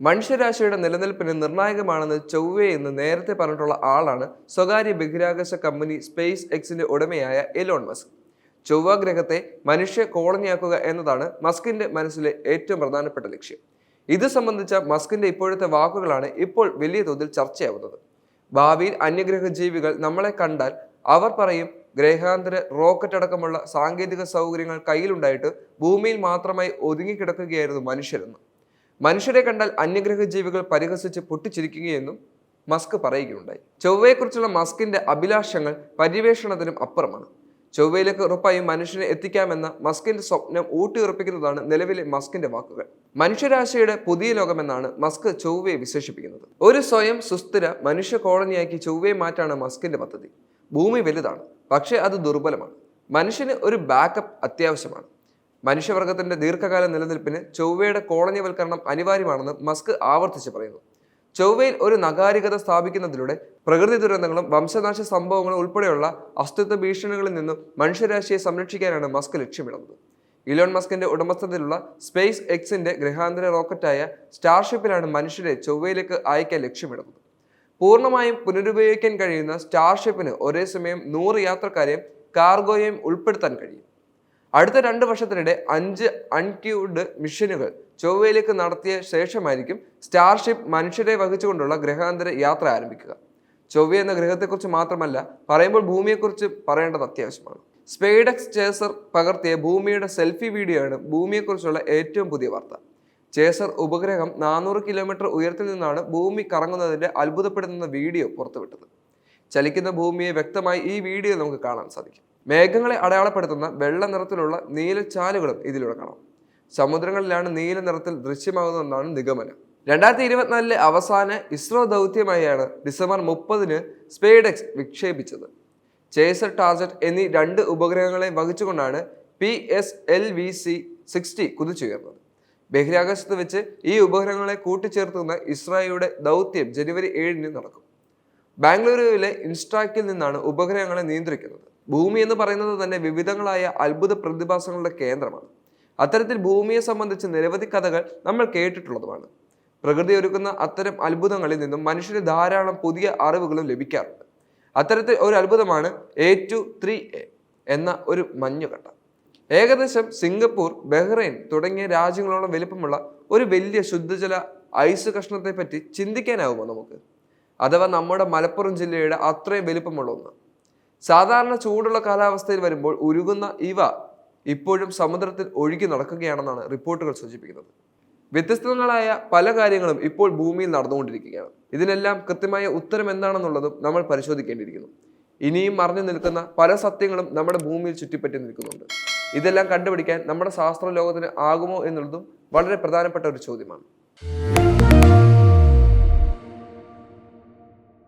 മനുഷ്യരാശിയുടെ നിലനിൽപ്പിന് നിർണായകമാണെന്ന് ചൊവ്വേ എന്ന് നേരത്തെ പറഞ്ഞിട്ടുള്ള ആളാണ് സ്വകാര്യ ബഹിരാകാശ കമ്പനി സ്പേസ് എക്സിന്റെ ഉടമയായ എലോൺ മസ്ക്. ചൊവ്വ ഗ്രഹത്തെ മനുഷ്യ കോളനിയാക്കുക എന്നതാണ് മസ്കിന്റെ മനസ്സിലെ ഏറ്റവും പ്രധാനപ്പെട്ട ലക്ഷ്യം. ഇത് സംബന്ധിച്ച മസ്കിന്റെ ഇപ്പോഴത്തെ വാക്കുകളാണ് ഇപ്പോൾ വലിയ തോതിൽ ചർച്ചയാവുന്നത്. ഭാവിയിൽ അന്യഗ്രഹ ജീവികൾ നമ്മളെ കണ്ടാൽ അവർ പറയും ഗ്രഹാന്തര റോക്കറ്റ് അടക്കമുള്ള സാങ്കേതിക സൗകര്യങ്ങൾ കയ്യിലുണ്ടായിട്ട് ഭൂമിയിൽ മാത്രമായി ഒതുങ്ങിക്കിടക്കുകയായിരുന്നു മനുഷ്യരെന്ന്. മനുഷ്യരെ കണ്ടാൽ അന്യഗ്രഹ ജീവികൾ പരിഹസിച്ച് പൊട്ടിച്ചിരിക്കുകയെന്നും മസ്ക് പറയുകയുണ്ടായി. ചൊവ്വയെക്കുറിച്ചുള്ള മസ്കിന്റെ അഭിലാഷങ്ങൾ പര്യവേഷണത്തിനും അപ്പുറമാണ്. ചൊവ്വയിലേക്ക് ഉറപ്പായും മനുഷ്യനെ എത്തിക്കാമെന്ന മസ്കിന്റെ സ്വപ്നം ഊട്ടിയുറപ്പിക്കുന്നതാണ് നിലവിലെ മസ്കിന്റെ വാക്കുകൾ. മനുഷ്യരാശിയുടെ പുതിയ ലോകമെന്നാണ് മസ്ക് ചൊവ്വയെ വിശേഷിപ്പിക്കുന്നത്. ഒരു സ്വയം സുസ്ഥിര മനുഷ്യ കോളനിയാക്കി ചൊവ്വയെ മാറ്റാണ് മസ്കിന്റെ പദ്ധതി. ഭൂമി വലുതാണ് പക്ഷേ അത് ദുർബലമാണ്. മനുഷ്യന് ഒരു ബാക്കപ്പ് അത്യാവശ്യമാണ്. മനുഷ്യവർഗത്തിന്റെ ദീർഘകാല നിലനിൽപ്പിന് ചൊവ്വയുടെ കോളനിവൽക്കരണം അനിവാര്യമാണെന്ന് മസ്ക് ആവർത്തിച്ച് പറയുന്നു. ചൊവ്വയിൽ ഒരു നഗാരികത സ്ഥാപിക്കുന്നതിലൂടെ പ്രകൃതി ദുരന്തങ്ങളും വംശനാശ സംഭവങ്ങളും ഉൾപ്പെടെയുള്ള അസ്തിത്വ ഭീഷണികളിൽ നിന്നും മനുഷ്യരാശിയെ സംരക്ഷിക്കാനാണ് മസ്ക് ലക്ഷ്യമിടുന്നത്. ഇലോൺ മസ്കിന്റെ ഉടമസ്ഥതയിലുള്ള സ്പേസ് എക്സിന്റെ ഗ്രഹാന്തര റോക്കറ്റായ സ്റ്റാർഷിപ്പിലാണ് മനുഷ്യരെ ചൊവ്വയിലേക്ക് അയക്കാൻ ലക്ഷ്യമിടുന്നത്. പൂർണമായും പുനരുപയോഗിക്കാൻ കഴിയുന്ന സ്റ്റാർഷിപ്പിന് ഒരേ സമയം നൂറ് യാത്രക്കാരെയും കാർഗോയെയും ഉൾപ്പെടുത്താൻ കഴിയും. അടുത്ത രണ്ട് വർഷത്തിനിടെ അഞ്ച് അൺക്യൂഡ് മിഷനുകൾ ചൊവ്വയിലേക്ക് നടത്തിയ ശേഷമായിരിക്കും സ്റ്റാർഷിപ്പ് മനുഷ്യരെ വഹിച്ചുകൊണ്ടുള്ള ഗ്രഹാന്തര യാത്ര ആരംഭിക്കുക. ചൊവ്വ എന്ന ഗ്രഹത്തെക്കുറിച്ച് മാത്രമല്ല പറയുമ്പോൾ ഭൂമിയെക്കുറിച്ച് പറയേണ്ടത് അത്യാവശ്യമാണ്. സ്പെയ്ഡക്സ് ചേസർ പകർത്തിയ ഭൂമിയുടെ സെൽഫി വീഡിയോയാണ് ഭൂമിയെക്കുറിച്ചുള്ള ഏറ്റവും പുതിയ വാർത്ത. ചേസർ ഉപഗ്രഹം നാനൂറ് കിലോമീറ്റർ ഉയരത്തിൽ നിന്നാണ് ഭൂമി കറങ്ങുന്നതിന്റെ അത്ഭുതപ്പെടുത്തുന്ന വീഡിയോ പുറത്തുവിട്ടത്. ചലിക്കുന്ന ഭൂമിയെ വ്യക്തമായി ഈ വീഡിയോ നമുക്ക് കാണാൻ സാധിക്കും. മേഘങ്ങളെ അടയാളപ്പെടുത്തുന്ന വെള്ള നിറത്തിലുള്ള നീലച്ചാലുകളും ഇതിലൂടെ കാണാം. സമുദ്രങ്ങളിലാണ് നീല നിറത്തിൽ ദൃശ്യമാകുന്നതെന്നാണ് നിഗമനം. രണ്ടായിരത്തി ഇരുപത്തിനാലിലെ അവസാന ഇസ്രോ ദൗത്യമായാണ് ഡിസംബർ മുപ്പതിന് സ്പേഡെക്സ് വിക്ഷേപിച്ചത്. ചേസർ ടാർജറ്റ് എന്നീ രണ്ട് ഉപഗ്രഹങ്ങളെ വഹിച്ചുകൊണ്ടാണ് P S L V C sixty കുതിച്ചുയർന്നത്. ബഹിരാകാശത്ത് വെച്ച് ഈ ഉപഗ്രഹങ്ങളെ കൂട്ടിച്ചേർത്തുന്ന ഇസ്രായേലിയുടെ ദൗത്യം ജനുവരി ഏഴിന് നടക്കും. ബാംഗ്ലൂരുവിലെ ഇൻസ്ട്രാക്കിൽ നിന്നാണ് ഉപഗ്രഹങ്ങളെ നിയന്ത്രിക്കുന്നത്. ഭൂമി എന്ന് പറയുന്നത് തന്നെ വിവിധങ്ങളായ അത്ഭുത പ്രതിഭാസങ്ങളുടെ കേന്ദ്രമാണ്. അത്തരത്തിൽ ഭൂമിയെ സംബന്ധിച്ച് നിരവധി കഥകൾ നമ്മൾ കേട്ടിട്ടുള്ളതുമാണ്. പ്രകൃതി ഒരുക്കുന്ന അത്തരം അത്ഭുതങ്ങളിൽ നിന്നും മനുഷ്യന് ധാരാളം പുതിയ അറിവുകളും ലഭിക്കാറുണ്ട്. അത്തരത്തിൽ ഒരു അത്ഭുതമാണ് എ ടു ത്രീ എ എന്ന ഒരു മഞ്ഞുകട്ട. ഏകദേശം സിംഗപ്പൂർ ബഹ്റൈൻ തുടങ്ങിയ രാജ്യങ്ങളോളം വലിപ്പമുള്ള ഒരു വലിയ ശുദ്ധജല ഐസ് കഷ്ണത്തെ പറ്റി ചിന്തിക്കാനാവുമോ നമുക്ക്? അഥവാ നമ്മുടെ മലപ്പുറം ജില്ലയുടെ അത്രയും വലിപ്പമുള്ള ഒന്ന്. സാധാരണ ചൂടുള്ള കാലാവസ്ഥയിൽ വരുമ്പോൾ ഉരുകുന്ന ഇവ ഇപ്പോഴും സമുദ്രത്തിൽ ഒഴുകി നടക്കുകയാണെന്നാണ് റിപ്പോർട്ടുകൾ സൂചിപ്പിക്കുന്നത്. വ്യത്യസ്തങ്ങളായ പല കാര്യങ്ങളും ഇപ്പോൾ ഭൂമിയിൽ നടന്നുകൊണ്ടിരിക്കുകയാണ്. ഇതിനെല്ലാം കൃത്യമായ ഉത്തരം എന്താണെന്നുള്ളതും നമ്മൾ പരിശോധിക്കേണ്ടിയിരിക്കുന്നു. ഇനിയും മറഞ്ഞു നിൽക്കുന്ന പല സത്യങ്ങളും നമ്മുടെ ഭൂമിയിൽ ചുറ്റിപ്പറ്റി നിൽക്കുന്നുണ്ട്. ഇതെല്ലാം കണ്ടുപിടിക്കാൻ നമ്മുടെ ശാസ്ത്ര ലോകത്തിന് ആകുമോ എന്നുള്ളതും വളരെ പ്രധാനപ്പെട്ട ഒരു ചോദ്യമാണ്.